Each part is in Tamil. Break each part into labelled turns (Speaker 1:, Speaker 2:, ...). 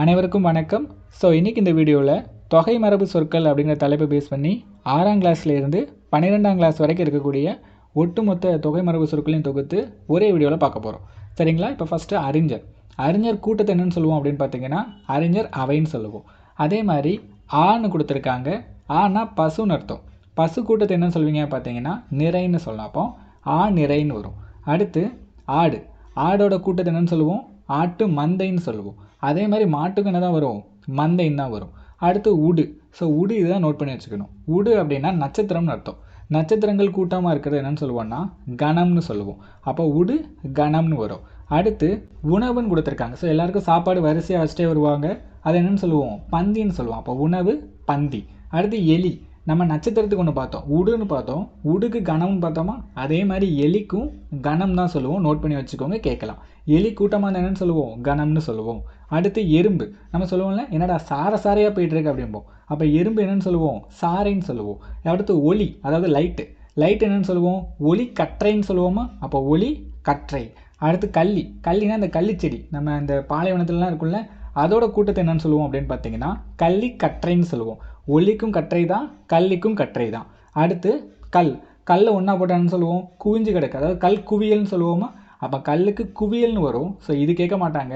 Speaker 1: அனைவருக்கும் வணக்கம். ஸோ இன்றைக்கி இந்த வீடியோவில் தொகை மரபு சொற்கள் அப்படிங்கிற தலைப்பை பேஸ் பண்ணி ஆறாம் கிளாஸ்லேருந்து பன்னிரெண்டாம் கிளாஸ் வரைக்கும் இருக்கக்கூடிய ஒட்டுமொத்த தொகை மரபு சொற்களையும் தொகுத்து ஒரே வீடியோவில் பார்க்க போகிறோம் சரிங்களா? இப்போ ஃபஸ்ட்டு அறிஞர். அறிஞர் கூட்டத்தை என்னன்னு சொல்லுவோம் அப்படின்னு பார்த்தீங்கன்னா அறிஞர் அவைன்னு சொல்லுவோம். அதே மாதிரி ஆன்னு கொடுத்துருக்காங்க. ஆனா பசுன்னு அர்த்தம். பசு கூட்டத்தை என்னன்னு சொல்லுவீங்க பார்த்தீங்கன்னா நிறைன்னு சொல்லலாம். அப்போ ஆ நிறைன்னு வரும். அடுத்து ஆடு. ஆடோட கூட்டத்தை என்னென்னு சொல்லுவோம்? ஆட்டு மந்தைன்னு சொல்லுவோம். அதே மாதிரி மாட்டுக்கு என்ன தான் வரும்? மந்தைன்னு தான் வரும். அடுத்து உடு. ஸோ உடு இதுதான் நோட் பண்ணி வச்சுக்கணும். உடு அப்படின்னா நட்சத்திரம்னு அர்த்தம். நட்சத்திரங்கள் கூட்டமாக இருக்கிறது என்னென்னு சொல்லுவோம்னா கணம்னு சொல்லுவோம். அப்போ உடு கணம்னு வரும். அடுத்து உணவுன்னு கொடுத்துருக்காங்க. ஸோ எல்லாருக்கும் சாப்பாடு வரிசையாக வச்சுட்டே வருவாங்க. அது என்னென்னு சொல்லுவோம்? பந்தின்னு சொல்லுவோம். அப்போ உணவு பந்தி. அடுத்து எலி. நம்ம நட்சத்திரத்துக்கு ஒன்று பார்த்தோம். உடுன்னு பார்த்தோம். உடுக்கு கணம்னு பார்த்தோமா? அதே மாதிரி எலிக்கும் கணம் தான் சொல்லுவோம். நோட் பண்ணி வச்சுக்கோங்க கேட்கலாம். எலி கூட்டமாக என்னன்னு சொல்லுவோம்? கணம்னு சொல்லுவோம். அடுத்து எறும்பு. நம்ம சொல்லுவோம்ல என்னடா சார சாரையாக போயிட்டுருக்கு அப்படிம்போம். அப்போ எறும்பு என்னன்னு சொல்லுவோம்? சாரைன்னு சொல்லுவோம். அடுத்து ஒளி அதாவது லைட்டு லைட் என்னன்னு சொல்லுவோம்? ஒளி கற்றைன்னு சொல்லுவோமா? அப்போ ஒளி கற்றை. அடுத்து கள்ளி. கள்ளினா இந்த கள்ளிச்செடி நம்ம இந்த பாலைவனத்துலலாம் இருக்குல்ல அதோட கூட்டத்தை என்னன்னு சொல்லுவோம் அப்படின்னு பார்த்தீங்கன்னா கள்ளி கற்றைன்னு சொல்லுவோம். ஒலிக்கும் கற்றை தான் கல்லிக்கும் கற்றை தான் அடுத்து கல். கல்லை ஒன்றா போட்டான்னு சொல்லுவோம்? குவிஞ்சு கிடக்கு. அதாவது கல் குவியல்னு சொல்லுவோமா? அப்போ கல்லுக்கு குவியல்னு வரும். ஸோ இது கேட்க மாட்டாங்க.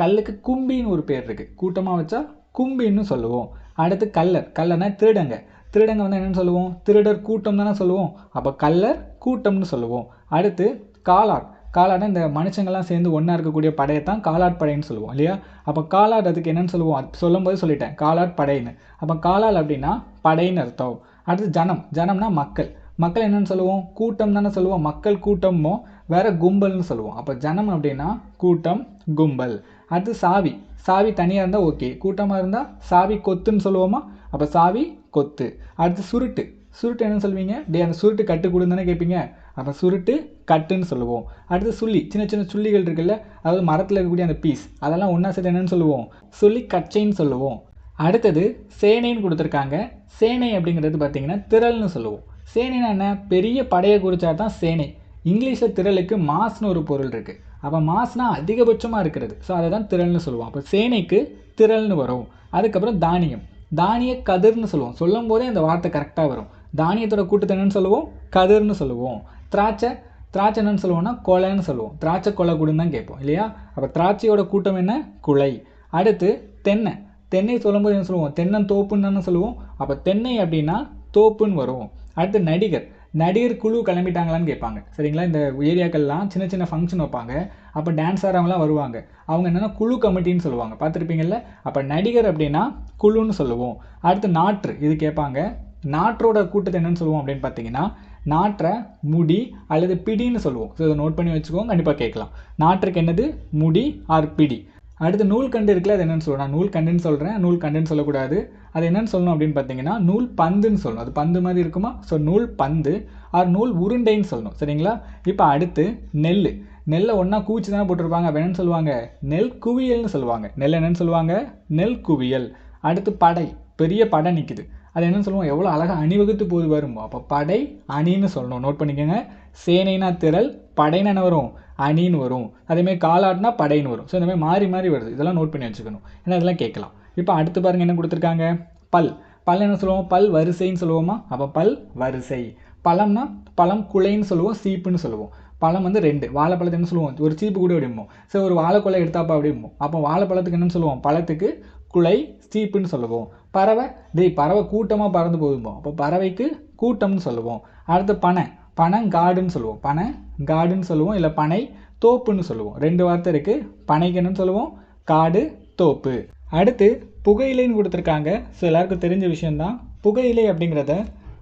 Speaker 1: கல்லுக்கு கும்பின்னு ஒரு பேர் இருக்குது கூட்டமாக வச்சா கும்பின்னு சொல்லுவோம். அடுத்து கல்லர். கல்லர்னா திருடங்க. திருடங்க வந்து என்னென்னு சொல்லுவோம்? திருடர் கூட்டம் தானே சொல்லுவோம். அப்போ கல்லர் கூட்டம்னு சொல்லுவோம். அடுத்து காலார். காலாட்னா இந்த மனுஷங்கள்லாம் சேர்ந்து ஒன்றா இருக்கக்கூடிய படையை தான் காலாட் படைன்னு சொல்லுவோம் இல்லையா? அப்போ காலாட் அதுக்கு என்னென்னு சொல்லுவோம்? சொல்லும்போது சொல்லிட்டேன் காலாட் படைன்னு. அப்போ காலால் அப்படின்னா படைன்னு அர்த்தம். அடுத்து ஜனம் ஜனம்னா மக்கள். மக்கள் என்னென்னு சொல்லுவோம்? கூட்டம் தானே சொல்லுவோம். மக்கள் கூட்டமோ வேற கும்பல்னு சொல்லுவோம். அப்போ ஜனம் அப்படின்னா கூட்டம் கும்பல். அடுத்து சாவி. சாவி தனியாக இருந்தால் ஓகே கூட்டமாக இருந்தால் சாவி கொத்துன்னு சொல்லுவோமா? அப்போ சாவி கொத்து. அடுத்து சுருட்டு. சுருட்டு என்ன சொல்வீங்க டே அந்த சுருட்டு கட்டு கொடுன்னு தானே கேட்பீங்க அப்போ சுருட்டு கட்டுன்னு சொல்லுவோம். அடுத்து சுள்ளி சின்ன சின்ன சுள்ளிகள் இருக்குல்ல அதாவது மரத்தில் இருக்கக்கூடிய அந்த பீஸ் அதெல்லாம் ஒன்றா சேர்த்து என்னென்னு சொல்லுவோம்? சுள்ளி கச்சைன்னு சொல்லுவோம். அடுத்தது சேனைன்னு கொடுத்துருக்காங்க. சேனை அப்படிங்கிறது பார்த்தீங்கன்னா திரள்னு சொல்லுவோம். சேனைனா என்ன? பெரிய படையை குறிச்சா தான் சேனை. இங்கிலீஷில் திரளுக்கு மாஸ்னு ஒரு பொருள் இருக்குது அப்போ மாஸ்னா அதிகபட்சமாக இருக்கிறது. ஸோ அதை தான் திரள்னு சொல்லுவோம். அப்போ சேனைக்கு திரள்னு வரும். அதுக்கப்புறம் தானியம். தானிய கதிர்னு சொல்லுவோம். சொல்லும் போதே அந்த வார்த்தை கரெக்டாக வரும். தானியத்தோட கூட்டத்தை என்னென்னு சொல்லுவோம்? கதிர்னு சொல்லுவோம். திராட்சை திராட்சை என்னன்னு சொல்லுவோம்னா கொலைன்னு சொல்லுவோம். திராட்சை கொலை கூடுன்னு தான் கேட்போம் இல்லையா? அப்போ திராட்சையோட கூட்டம் என்ன? குலை. அடுத்து தென்னை. தென்னை சொல்லும்போது என்ன சொல்லுவோம்? தென்னந்தோப்புன்னு தானே சொல்லுவோம். அப்போ தென்னை அப்படின்னா தோப்புன்னு வரும். அடுத்து நடிகர். நடிகர் குழு கிளம்பிட்டாங்களான்னு கேட்பாங்க. சரிங்களா? இந்த ஏரியாக்கள்லாம் சின்ன சின்ன ஃபங்க்ஷன் வைப்பாங்க. அப்போ டான்ஸ் ஆடுறவங்களாம் வருவாங்க. அவங்க என்னென்னா குழு கமிட்டின்னு சொல்லுவாங்க. பார்த்துருப்பீங்கல்ல? அப்போ நடிகர் அப்படின்னா குழுன்னு சொல்லுவோம். அடுத்து நாற்று. இது கேட்பாங்க. நாற்றோட கூட்டத்தை என்னென்னு சொல்லுவோம் அப்படின்னு பார்த்தீங்கன்னா நாற்றை முடி அல்லது பிடின்னு சொல்லுவோம். ஸோ இதை நோட் பண்ணி வச்சுக்கோங்க கண்டிப்பாக கேட்கலாம். நாற்றுக்கு என்னது? முடி ஆர் பிடி. அடுத்து நூல் கண்டு இருக்குல்ல அது சொல்லுவோம் நான் நூல் கண்டுன்னு சொல்கிறேன் நூல் கண்டுன்னு சொல்லக்கூடாது. அது என்னென்னு சொல்லணும் அப்படின்னு பார்த்தீங்கன்னா நூல் பந்துன்னு சொல்லணும். அது பந்து மாதிரி இருக்குமா? ஸோ நூல் பந்து ஆர் நூல் உருண்டைன்னு சொல்லணும். சரிங்களா? இப்போ அடுத்து நெல் நெல்லை ஒன்றா கூச்சி தானே போட்டிருப்பாங்க. அப்போ என்னென்னு சொல்லுவாங்க? நெல் குவியல்னு சொல்லுவாங்க. நெல் என்னென்னு சொல்லுவாங்க? நெல் குவியல். அடுத்து படை. பெரிய படை நிற்குது அது என்னன்னு சொல்லுவோம் எவ்வளோ அழகாக அணிவகுத்து போது வரும் அப்போ படை அணின்னு சொல்லணும். நோட் பண்ணிக்கோங்க. சேனைனா திரள் படைன்னு என்ன வரும்? அணின்னு வரும். அதேமாதிரி காலாட்னா படைன்னு வரும். ஸோ இந்த மாதிரி மாறி மாறி வருது. இதெல்லாம் நோட் பண்ணி வச்சுக்கணும். ஏன்னா இதெல்லாம் கேட்கலாம். இப்போ அடுத்து பாருங்கள் என்ன கொடுத்துருக்காங்க? பல். பல் என்ன சொல்லுவோம்? பல் வரிசைன்னு சொல்லுவோமா? அப்போ பல் வரிசை. பழம்னா பழம் குலைன்னு சொல்லுவோம் சீப்புன்னு சொல்லுவோம். பழம் வந்து ரெண்டு. வாழைப்பழத்தை என்ன சொல்லுவோம்? ஒரு சீப்பு கூட அப்படிம்போம் சரி ஒரு வாழைக்குலை எடுத்தாப்பா அப்படிம்போம். அப்போ வாழைப்பழத்துக்கு என்னன்னு சொல்லுவோம்? பழத்துக்கு குலை சீப்புன்னு சொல்லுவோம். பறவை டேய் பறவை கூட்டமாக பறந்து போகும்போம் அப்போ பறவைக்கு கூட்டம்னு சொல்லுவோம். அடுத்து பனை பனை காடுன்னு சொல்லுவோம். பனை காடுன்னு சொல்லுவோம். இல்லை பனை தோப்புன்னு சொல்லுவோம். ரெண்டு வார்த்தை இருக்குது பனைக்கணும்னு சொல்லுவோம்? காடு தோப்பு. அடுத்து புகையிலைன்னு கொடுத்துருக்காங்க. ஸோ எல்லாருக்கும் தெரிஞ்ச விஷயந்தான் புகையிலை அப்படிங்கிறத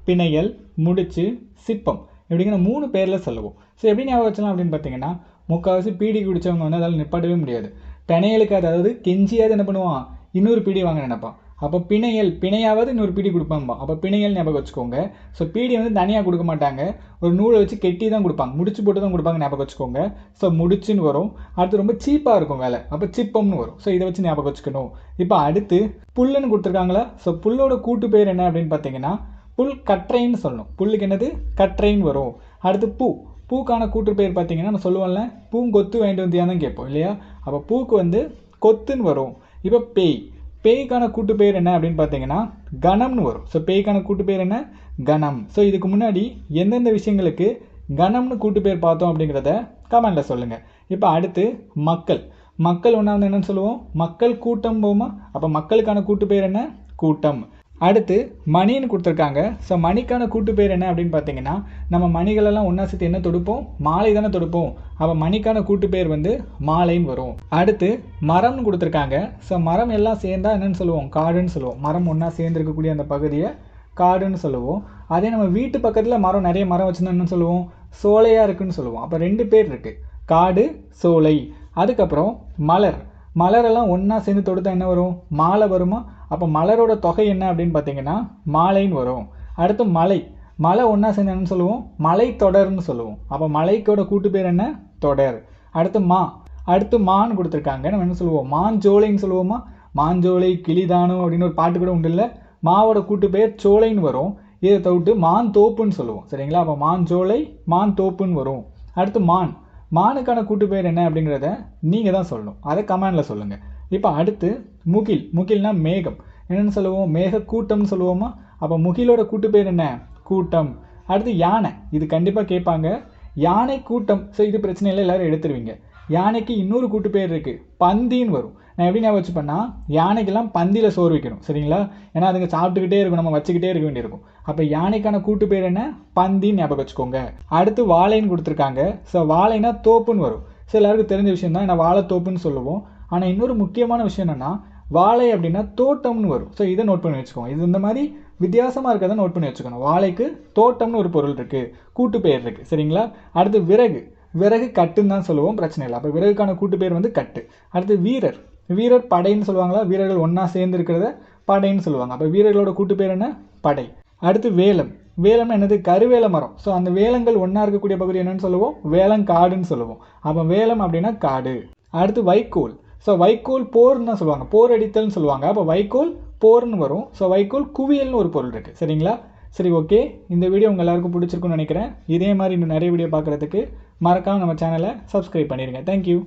Speaker 1: பிணையல் முடிச்சு சிப்பம் இப்படிங்கிற மூணு பேரில் சொல்லுவோம். ஸோ எப்படி ஞாபகம் வச்சலாம் அப்படின்னு பார்த்தீங்கன்னா முக்கால்வாசி பீடி குடித்தவங்க வந்து அதால் நிப்பாட்டவே முடியாது. பிணையலுக்கு அதாவது கெஞ்சியாவது என்ன பண்ணுவான்? இன்னொரு பீடி வாங்க நினைப்பான். அப்போ பிணையல் பிணையாவது இன்னொரு பீடி கொடுப்பாங்க அப்போ பிணையல் ஞாபகம் வச்சுக்கோங்க. ஸோ பீடி வந்து தனியாக கொடுக்க மாட்டாங்க. ஒரு நூலை வச்சு கெட்டி தான் கொடுப்பாங்க. முடிச்சு போட்டு தான் கொடுப்பாங்க ஞாபகம் வச்சுக்கோங்க. ஸோ முடிச்சுன்னு வரும். அடுத்து ரொம்ப சீப்பாக இருக்கும் வேலை. அப்போ சிப்பம்னு வரும். ஸோ இதை வச்சு ஞாபகம் வச்சுக்கணும். இப்போ அடுத்து புல்லுன்னு கொடுத்துருக்காங்களா? ஸோ புல்லோட கூட்டு பேர் என்ன அப்படின்னு பார்த்தீங்கன்னா புல் கற்றைன்னு சொல்லணும். புல்லுக்கு என்னது? கற்றைன்னு வரும். அடுத்து பூ. பூக்கான கூட்டு பேர் பார்த்தீங்கன்னா நம்ம சொல்லுவோம்ல பூங்கொத்து வாங்கிட்டு வந்தியா தான் கேட்போம் இல்லையா? அப்போ பூக்கு வந்து கொத்துன்னு வரும். இப்போ பேய். பேய்க்கான கூட்டு பேர் என்ன அப்படின்னு பார்த்தீங்கன்னா கணம்னு வரும். ஸோ பேய்க்கான கூட்டு பேர் என்ன? கணம். ஸோ இதுக்கு முன்னாடி எந்தெந்த விஷயங்களுக்கு கணம்னு கூட்டு பேர் பார்த்தோம் அப்படிங்கிறத கமெண்டில் சொல்லுங்கள் இப்போ அடுத்து மக்கள். மக்கள் ஒன்றா வந்து என்னன்னு சொல்லுவோம்? மக்கள் கூட்டம் போமா? அப்போ மக்களுக்கான கூட்டு பேர் என்ன? கூட்டம். அடுத்து மணின்னு கொடுத்துருக்காங்க. ஸோ மணிக்கான கூட்டு பேர் என்ன அப்படின்னு பார்த்தீங்கன்னா நம்ம மணிகளெல்லாம் ஒன்றா சேர்த்து என்ன தொடுப்போம்? மாலை தானே தொடுப்போம். அப்போ மணிக்கான கூட்டு பேர் வந்து மாலைன்னு வரும். அடுத்து மரம்னு கொடுத்துருக்காங்க. ஸோ மரம் எல்லாம் சேர்ந்தா என்னன்னு சொல்லுவோம்? காடுன்னு சொல்லுவோம். மரம் ஒன்றா சேர்ந்துருக்கக்கூடிய அந்த பகுதியை காடுன்னு சொல்லுவோம். அதே நம்ம வீட்டு பக்கத்தில் மரம் நிறைய மரம் வச்சுருந்தோம்னு சொல்லுவோம்? சோலையாக இருக்குன்னு சொல்லுவோம். அப்போ ரெண்டு பேர் இருக்குது காடு சோலை. அதுக்கப்புறம் மலர். மலரெல்லாம் ஒன்றா சேர்ந்து தொடுத்தா என்ன வரும்? மாலை வருமா? அப்போ மலரோட தொகை என்ன அப்படின்னு பார்த்தீங்கன்னா மாலைன்னு வரும். அடுத்து மலை. மலை ஒன்றா சேர்ந்து என்னன்னு சொல்லுவோம்? மலை தொடர்னு சொல்லுவோம். அப்போ மலைக்கோட கூட்டு பேர் என்ன? தொடர். அடுத்து மா. அடுத்து மான் கொடுத்துருக்காங்க. நம்ம என்ன சொல்லுவோம்? மாஞ்சோலைன்னு சொல்லுவோமா? மாஞ்சோலை கிளிதானம் அப்படின்னு ஒரு பாட்டு கூட உண்டு இல்லை? மாவோட கூட்டு பேர் சோலைன்னு வரும். இதை தவிட்டு மான் தோப்புன்னு சொல்லுவோம். சரிங்களா? அப்போ மாஞ்சோலை மான் தோப்புன்னு வரும். அடுத்து மான். மானுக்கான கூட்டு பேர் என்ன அப்படிங்கிறத நீங்கள் தான் சொல்லணும். அதை கமெண்டில் சொல்லுங்கள் இப்போ அடுத்து முகில். முகில்னா மேகம். என்னென்னு சொல்லுவோம்? மேக கூட்டம்னு சொல்லுவோமா? அப்போ முகிலோட கூட்டு பேர் என்ன? கூட்டம். அடுத்து யானை. இது கண்டிப்பாக கேட்பாங்க. யானை கூட்டம் ஸோ இது பிரச்சனை இல்லை எல்லாரும் எடுத்துருவீங்க. யானைக்கு இன்னொரு கூட்டு பேர் இருக்குது பந்தின்னு வரும். நான் எப்படி ஞாபகம் வச்சுப்பேன்னா யானைக்கெல்லாம் பந்தியில் சோறு வைக்கணும் சரிங்களா? ஏன்னா அதுங்க சாப்பிட்டுக்கிட்டே இருக்கும் நம்ம வச்சுக்கிட்டே இருக்க வேண்டியிருக்கும். அப்போ யானைக்கான கூட்டு பேர் என்ன? பந்தின்னு ஞாபகம் வச்சுக்கோங்க. அடுத்து வாழைன்னு கொடுத்துருக்காங்க. ஸோ வாழைனா தோப்புன்னு வரும். ஸோ எல்லாருக்கும் தெரிஞ்ச விஷயம் தான் நான் வாழைத்தோப்புன்னு சொல்லுவோம். ஆனால் இன்னொரு முக்கியமான விஷயம் என்னென்னா வாழை அப்படின்னா தோட்டம்னு வரும். ஸோ இதை நோட் பண்ணி வச்சுக்கோங்க. இது இந்த மாதிரி வித்தியாசமாக இருக்கிறத நோட் பண்ணி வச்சுக்கணும். வாழைக்கு தோட்டம்னு ஒரு பொருள் இருக்குது கூட்டு பேர் இருக்குது சரிங்களா? அடுத்து விறகு. விறகு கட்டுன்னு தான் சொல்லுவோம் பிரச்சனை இல்லை. அப்போ விறகுக்கான கூட்டு பேர் வந்து கட்டு. அடுத்து வீரர். வீரர் படைன்னு சொல்லுவாங்களா? வீரர்கள் ஒன்றா சேர்ந்து இருக்கிறத படைன்னு சொல்லுவாங்க. அப்போ வீரர்களோட கூட்டு பேர் என்ன? படை. அடுத்து வேலம் வேலம்னா என்னது? கருவேல மரம். ஸோ அந்த வேலங்கள் ஒன்றா இருக்கக்கூடிய பகுதி என்னன்னு சொல்லுவோம். வேலங்காடுன்னு சொல்லுவோம். அப்போ வேலம் அப்படின்னா காடு. அடுத்து வைக்கோல். ஸோ வைக்கோல் போர்னு தான் சொல்லுவாங்க. போர் அடித்தல்னு சொல்லுவாங்க. அப்போ வைக்கோல் போர்னு வரும். ஸோ வைக்கோல் குவியல்னு ஒரு பொருள் இருக்குது சரிங்களா? சரி ஓகே இந்த வீடியோ உங்கள் எல்லாருக்கும் பிடிச்சிருக்குன்னு நினைக்கிறேன். இதே மாதிரி இன்னும் நிறைய வீடியோ பார்க்குறதுக்கு மறக்காமல் நம்ம சேனலை சப்ஸ்கிரைப் பண்ணிடுங்க தேங்க்யூ